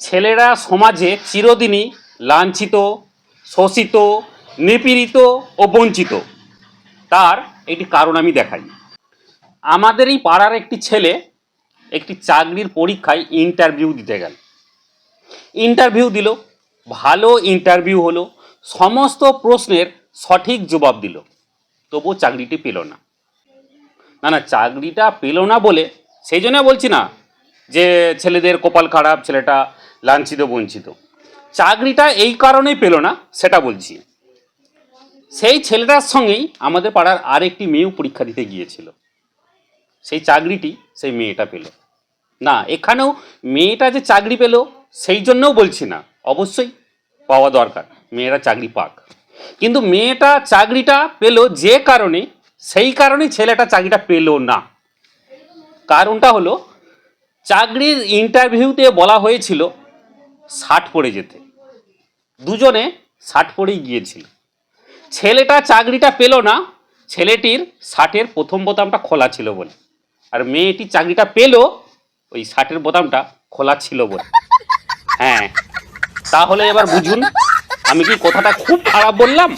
ছেলেরা সমাজে চিরদিনই লাঞ্ছিত, শোষিত, নিপীড়িত ও বঞ্চিত। তার একটি কারণ আমি দেখাই। আমাদের এই পাড়ার একটি ছেলে একটি চাকরির পরীক্ষায় ইন্টারভিউ দিতে গেল। ইন্টারভিউ দিল, ভালো ইন্টারভিউ হলো, সমস্ত প্রশ্নের সঠিক জবাব দিল। তবুও চাকরিটি পেল না। না না, চাকরিটা পেল না বলে, সেই জন্য বলছি না যে ছেলেদের কপাল খারাপ, ছেলেটা লাঞ্ছিত, বঞ্চিত। চাকরিটা এই কারণেই পেল না, সেটা বলছি। সেই ছেলেটার সঙ্গেই আমাদের পাড়ার আরেকটি মেয়েও পরীক্ষা দিতে গিয়েছিল। সেই চাকরিটি সেই মেয়েটা পেল। না, এখানেও মেয়েটা যে চাকরি পেল, সেই জন্যও বলছি না। অবশ্যই পাওয়া দরকার, মেয়েরা চাকরি পাক। কিন্তু মেয়েটা চাকরিটা পেল যে কারণে, সেই কারণে ছেলেটা চাকরিটা পেল না। কারণটা হলো, চাকরির ইন্টারভিউতে বলা হয়েছিল ষাট পড়ে যেতে। দুজনে ষাট পড়েই গিয়েছিল। ছেলেটা চাকরিটা পেল না, ছেলেটির ষাটের প্রথম বোতামটা খোলা ছিল বলে। আর মেয়েটি চাকরিটা পেল, ওই ষাটের বোতামটা খোলা ছিল বলে। হ্যাঁ তাহলে এবার বুঝুন, আমি কি কথাটা খুব খারাপ বললাম?